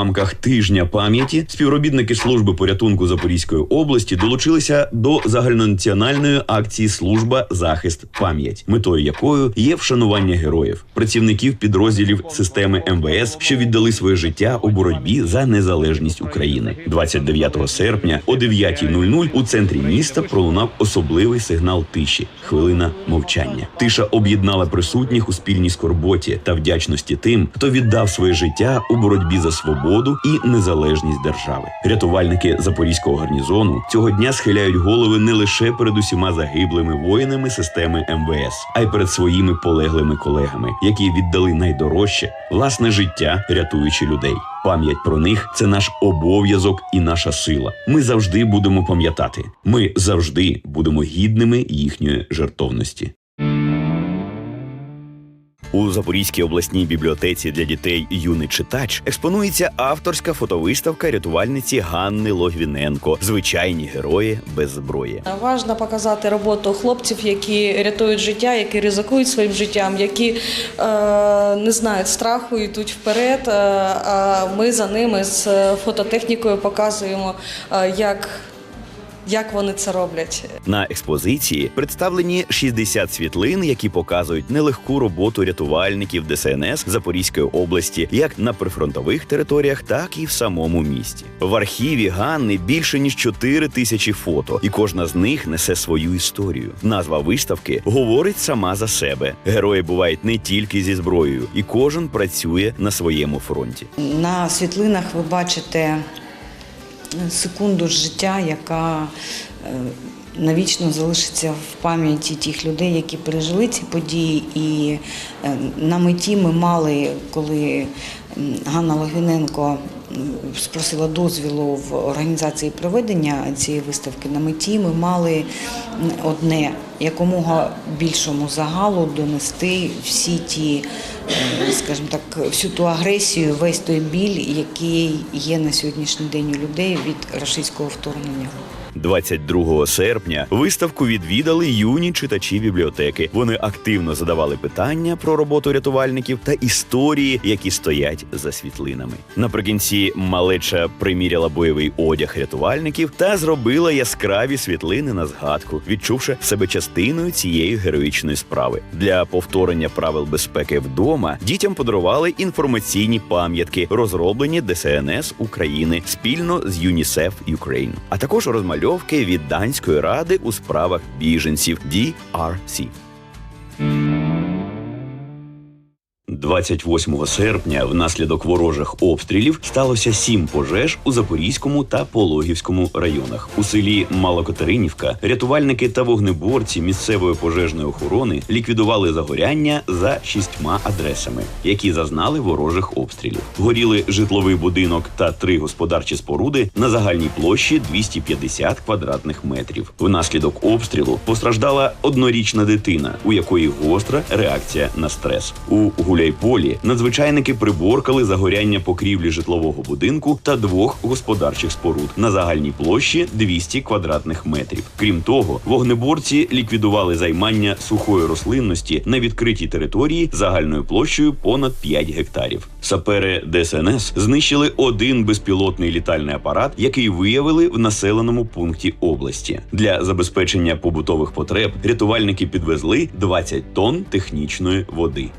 рамках тижня пам'яті співробітники служби порятунку Запорізької області долучилися до загальнонаціональної акції Служба захист пам'ять, метою якою є вшанування героїв, працівників підрозділів системи МВС, що віддали своє життя у боротьбі за незалежність України. 29 серпня о 9.00 у центрі міста пролунав особливий сигнал тиші хвилина мовчання. Тиша об'єднала присутніх у спільній скорботі та вдячності тим, хто віддав своє життя у боротьбі за свободу і незалежність держави. Рятувальники запорізького гарнізону цього дня схиляють голови не лише перед усіма загиблими воїнами системи МВС, а й перед своїми полеглими колегами, які віддали найдорожче власне життя, рятуючи людей. Пам'ять про них це наш обов'язок і наша сила. Ми завжди будемо пам'ятати. Ми завжди будемо гідними їхньої жертовності. У Запорізькій обласній бібліотеці для дітей юний читач експонується авторська фотовиставка рятувальниці Ганни Логвіненко Звичайні герої без зброї. Важно показати роботу хлопців, які рятують життя, які ризикують своїм життям, які е, не знають страху, йдуть вперед. Е, а ми за ними з фототехнікою показуємо, е, як, як вони це роблять. На експозиції представлені 60 світлин, які показують нелегку роботу рятувальників ДСНС Запорізької області, як на прифронтових територіях, так і в самому місті. В архіві Ганни більше ніж 4 тисячі фото, і кожна з них несе свою історію. Назва виставки говорить сама за себе. Герої бувають не тільки зі зброєю, і кожен працює на своєму фронті. На світлинах ви бачите секунду життя, яка е, навічно залишиться в пам'яті тих людей, які пережили ці події. І е, на меті ми мали, коли Ганна Логвиненко м, спросила дозвілу в організації проведення цієї виставки, на меті ми мали одне якомога більшому загалу донести всі ті, скажімо так, всю ту агресію, весь той біль, який є на сьогоднішній день у людей від російського вторгнення. 22 серпня виставку відвідали юні читачі бібліотеки. Вони активно задавали питання про роботу рятувальників та історії, які стоять за світлинами. Наприкінці малеча приміряла бойовий одяг рятувальників та зробила яскраві світлини на згадку, відчувши себе частиною цієї героїчної справи. Для повторення правил безпеки вдома дітям подарували інформаційні пам'ятки, розроблені ДСНС України спільно з ЮНІСЕФ Ukraine, а також розмальовки від данської ради у справах біженців DRC. 28 серпня внаслідок ворожих обстрілів сталося сім пожеж у Запорізькому та Пологівському районах. У селі Малокатеринівка рятувальники та вогнеборці місцевої пожежної охорони ліквідували загоряння за шістьма адресами, які зазнали ворожих обстрілів. Горіли житловий будинок та три господарчі споруди на загальній площі 250 квадратних метрів. Внаслідок обстрілу постраждала однорічна дитина, у якої гостра реакція на стрес. У Гуляйполі надзвичайники приборкали загоряння покрівлі житлового будинку та двох господарчих споруд на загальній площі 200 квадратних метрів. Крім того, вогнеборці ліквідували займання сухої рослинності на відкритій території загальною площею понад 5 гектарів. Сапери ДСНС знищили один безпілотний літальний апарат, який виявили в населеному пункті області. Для забезпечення побутових потреб рятувальники підвезли 20 тонн технічної води.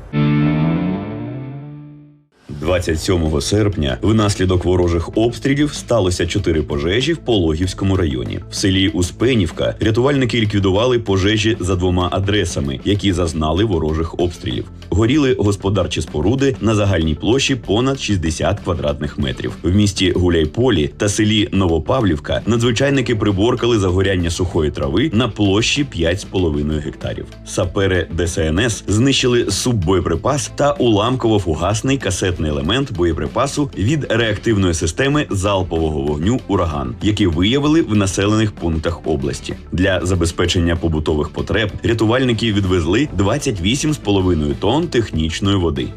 27 серпня внаслідок ворожих обстрілів сталося чотири пожежі в Пологівському районі. В селі Успенівка рятувальники ліквідували пожежі за двома адресами, які зазнали ворожих обстрілів. Горіли господарчі споруди на загальній площі понад 60 квадратних метрів. В місті Гуляйполі та селі Новопавлівка надзвичайники приборкали загоряння сухої трави на площі 5,5 гектарів. Сапери ДСНС знищили суббоєприпас та уламково-фугасний касетний елемент боєприпасу від реактивної системи залпового вогню ураган, які виявили в населених пунктах області. Для забезпечення побутових потреб рятувальники відвезли 28,5 тонн технічної води.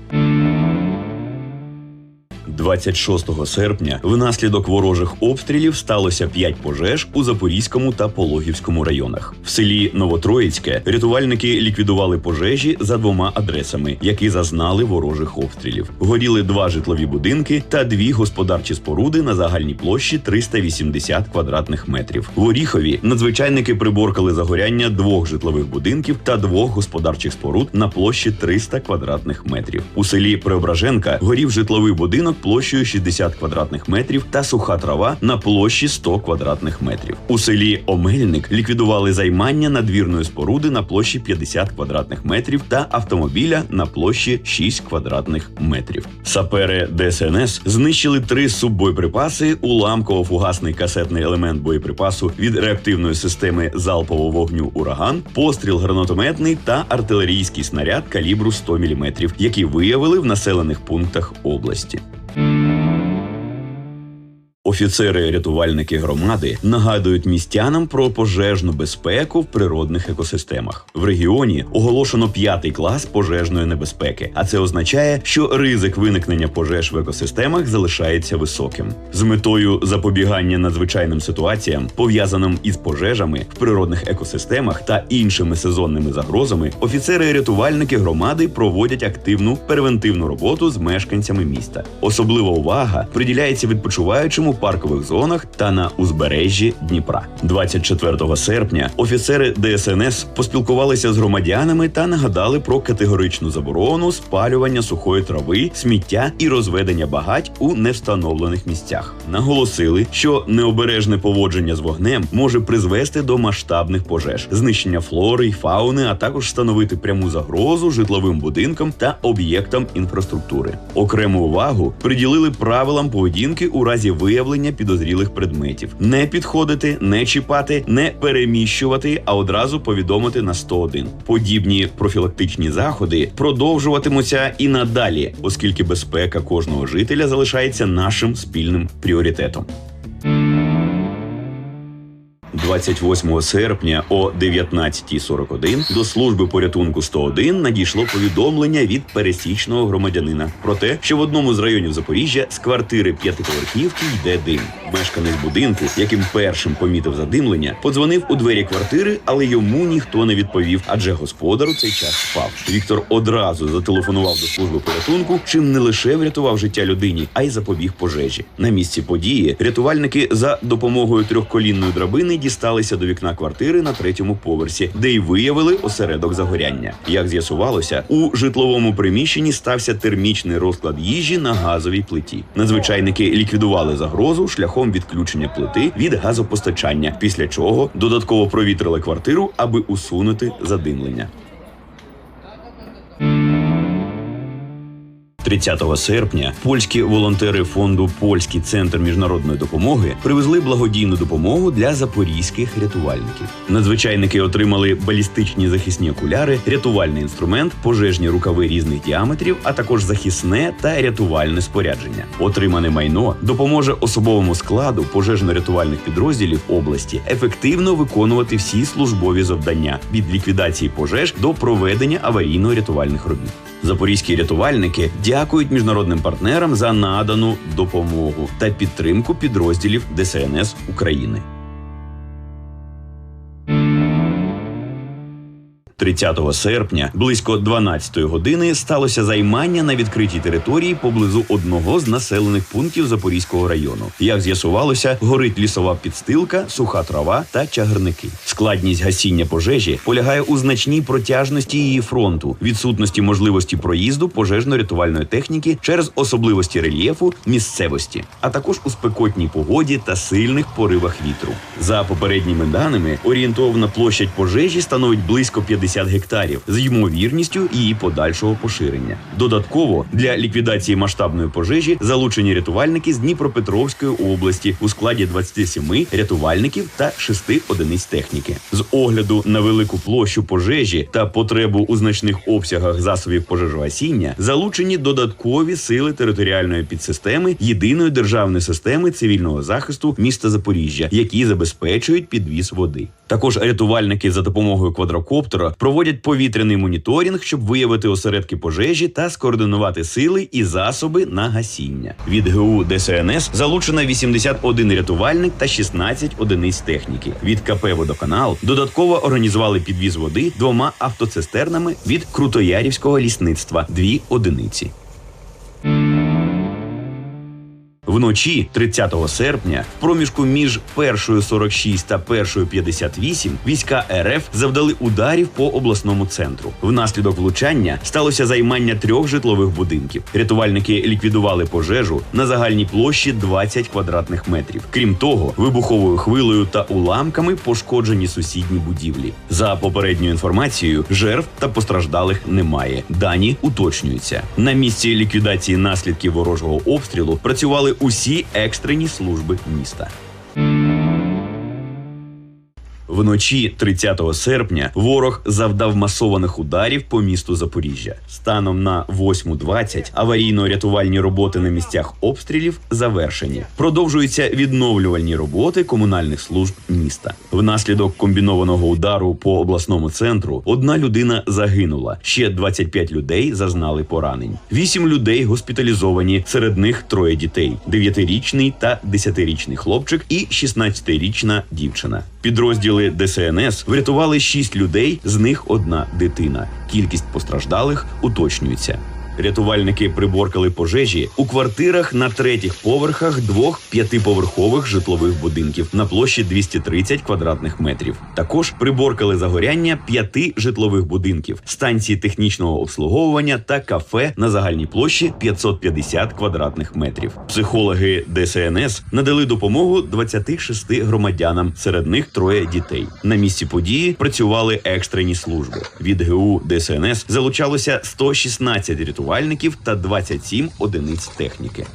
26 серпня внаслідок ворожих обстрілів сталося 5 пожеж у Запорізькому та Пологівському районах. В селі Новотроїцьке рятувальники ліквідували пожежі за двома адресами, які зазнали ворожих обстрілів. Горіли два житлові будинки та дві господарчі споруди на загальній площі 380 квадратних метрів. В Оріхові надзвичайники приборкали загоряння двох житлових будинків та двох господарчих споруд на площі 300 квадратних метрів. У селі Преображенка горів житловий будинок площею 60 квадратних метрів та суха трава на площі 100 квадратних метрів. У селі Омельник ліквідували займання надвірної споруди на площі 50 квадратних метрів та автомобіля на площі 6 квадратних метрів. Сапери ДСНС знищили три суббоєприпаси, уламково-фугасний касетний елемент боєприпасу від реактивної системи залпового вогню ураган, постріл гранатометний та артилерійський снаряд калібру 100 мм, які виявили в населених пунктах області. Офіцери-рятувальники громади нагадують містянам про пожежну безпеку в природних екосистемах. В регіоні оголошено п'ятий клас пожежної небезпеки, а це означає, що ризик виникнення пожеж в екосистемах залишається високим. З метою запобігання надзвичайним ситуаціям, пов'язаним із пожежами в природних екосистемах та іншими сезонними загрозами, офіцери-рятувальники громади проводять активну превентивну роботу з мешканцями міста. Особлива увага приділяється відпочиваючим у паркових зонах та на узбережжі Дніпра. 24 серпня офіцери ДСНС поспілкувалися з громадянами та нагадали про категоричну заборону спалювання сухої трави, сміття і розведення багать у невстановлених місцях. Наголосили, що необережне поводження з вогнем може призвести до масштабних пожеж, знищення флори й фауни, а також становити пряму загрозу житловим будинкам та об'єктам інфраструктури. Окрему увагу приділили правилам поведінки у разі виявлення підозрілих предметів: не підходити, не чіпати, не переміщувати, а одразу повідомити на 101. Подібні профілактичні заходи продовжуватимуться і надалі, оскільки безпека кожного жителя залишається нашим спільним пріоритетом. 28 серпня о 19.41 до служби порятунку 101 надійшло повідомлення від пересічного громадянина про те, що в одному з районів Запоріжжя з квартири п'ятиповерхівки йде дим. Мешканець будинку, яким першим помітив задимлення, подзвонив у двері квартири, але йому ніхто не відповів, адже господар у цей час спав. Віктор одразу зателефонував до служби порятунку, чим не лише врятував життя людині, а й запобіг пожежі. На місці події рятувальники за допомогою трьохколінної драбини дісталися до вікна квартири на третьому поверсі, де й виявили осередок загоряння. Як з'ясувалося, у житловому приміщенні стався термічний розклад їжі на газовій плиті. Надзвичайники ліквідували загрозу шляхом відключення плити від газопостачання, після чого додатково провітрили квартиру, аби усунути задимлення. 30 серпня польські волонтери фонду Польський центр міжнародної допомоги привезли благодійну допомогу для запорізьких рятувальників. Надзвичайники отримали балістичні захисні окуляри, рятувальний інструмент, пожежні рукави різних діаметрів, а також захисне та рятувальне спорядження. Отримане майно допоможе особовому складу пожежно-рятувальних підрозділів області ефективно виконувати всі службові завдання від ліквідації пожеж до проведення аварійно-рятувальних робіт. Запорізькі рятувальники дякують міжнародним партнерам за надану допомогу та підтримку підрозділів ДСНС України. 30 серпня близько 12 години сталося займання на відкритій території поблизу одного з населених пунктів Запорізького району. Як з'ясувалося, горить лісова підстилка, суха трава та чагарники. Складність гасіння пожежі полягає у значній протяжності її фронту, відсутності можливості проїзду пожежно-рятувальної техніки через особливості рельєфу місцевості, а також у спекотній погоді та сильних поривах вітру. За попередніми даними, орієнтовна площадь пожежі становить близько 50 гектарів з ймовірністю її подальшого поширення. Додатково для ліквідації масштабної пожежі залучені рятувальники з Дніпропетровської області у складі 27 рятувальників та 6 одиниць техніки. З огляду на велику площу пожежі та потребу у значних обсягах засобів пожежогасіння залучені додаткові сили територіальної підсистеми єдиної державної системи цивільного захисту міста Запоріжжя, які забезпечують підвіз води. Також рятувальники за допомогою квадрокоптера проводять повітряний моніторинг, щоб виявити осередки пожежі та скоординувати сили і засоби на гасіння. Від ГУ ДСНС залучено 81 рятувальник та 16 одиниць техніки. Від КП Водоканал додатково організували підвіз води двома автоцистернами від Крутоярівського лісництва дві одиниці. Вночі 30 серпня, в проміжку між першою 46 та першою 58 війська РФ завдали ударів по обласному центру. Внаслідок влучання сталося займання трьох житлових будинків. Рятувальники ліквідували пожежу на загальній площі 20 квадратних метрів. Крім того, вибуховою хвилею та уламками пошкоджені сусідні будівлі. За попередньою інформацією, жертв та постраждалих немає. Дані уточнюються. На місці ліквідації наслідків ворожого обстрілу працювали усі екстрені служби міста. Вночі 30 серпня ворог завдав масованих ударів по місту Запоріжжя. Станом на 8.20 аварійно-рятувальні роботи на місцях обстрілів завершені. Продовжуються відновлювальні роботи комунальних служб міста. Внаслідок комбінованого удару по обласному центру одна людина загинула. Ще 25 людей зазнали поранень. Вісім людей госпіталізовані. Серед них троє дітей: 9-річний та 10-річний хлопчик і 16-річна дівчина. Підрозділи ДСНС врятували шість людей, з них одна дитина. Кількість постраждалих уточнюється. Рятувальники приборкали пожежі у квартирах на третіх поверхах двох п'ятиповерхових житлових будинків на площі 230 квадратних метрів. Також приборкали загоряння п'яти житлових будинків, станції технічного обслуговування та кафе на загальній площі 550 квадратних метрів. Психологи ДСНС надали допомогу 26 громадянам, серед них троє дітей. На місці події працювали екстрені служби. Від ГУ ДСНС залучалося 116 рятувальників та 27 одиниць техніки.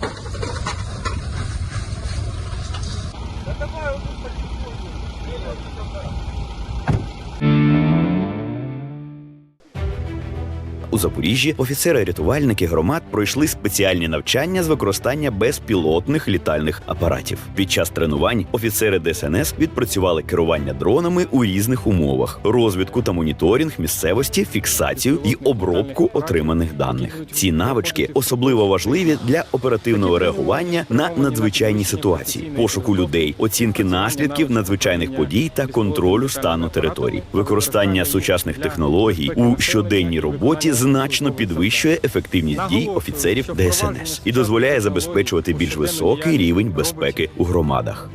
Запоріжжі офіцери-рятувальники громад пройшли спеціальні навчання з використання безпілотних літальних апаратів. Під час тренувань офіцери ДСНС відпрацювали керування дронами у різних умовах: розвідку та моніторинг місцевості, фіксацію і обробку отриманих даних. Ці навички особливо важливі для оперативного реагування на надзвичайні ситуації, пошуку людей, оцінки наслідків надзвичайних подій та контролю стану територій. Використання сучасних технологій у щоденній роботі значно підвищує ефективність дій офіцерів ДСНС і дозволяє забезпечувати більш високий рівень безпеки у громадах.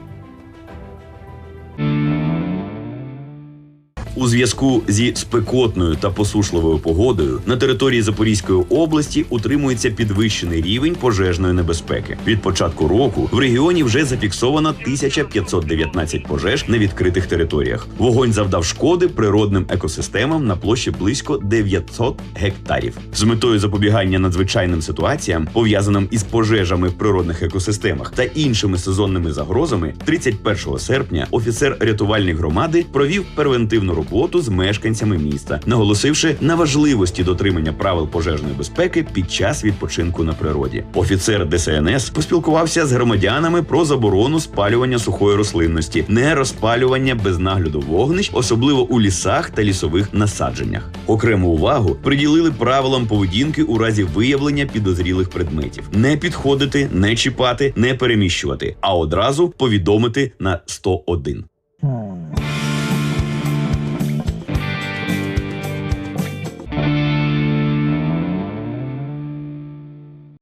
У зв'язку зі спекотною та посушливою погодою на території Запорізької області утримується підвищений рівень пожежної небезпеки. Від початку року в регіоні вже зафіксовано 1519 пожеж на відкритих територіях. Вогонь завдав шкоди природним екосистемам на площі близько 900 гектарів. З метою запобігання надзвичайним ситуаціям, пов'язаним із пожежами в природних екосистемах та іншими сезонними загрозами, 31 серпня офіцер рятувальної громади провів превентивну роботу з мешканцями міста, наголосивши на важливості дотримання правил пожежної безпеки під час відпочинку на природі. Офіцер ДСНС поспілкувався з громадянами про заборону спалювання сухої рослинності, не розпалювання без нагляду вогнищ, особливо у лісах та лісових насадженнях. Окрему увагу приділили правилам поведінки у разі виявлення підозрілих предметів: не підходити, не чіпати, не переміщувати, а одразу повідомити на 101.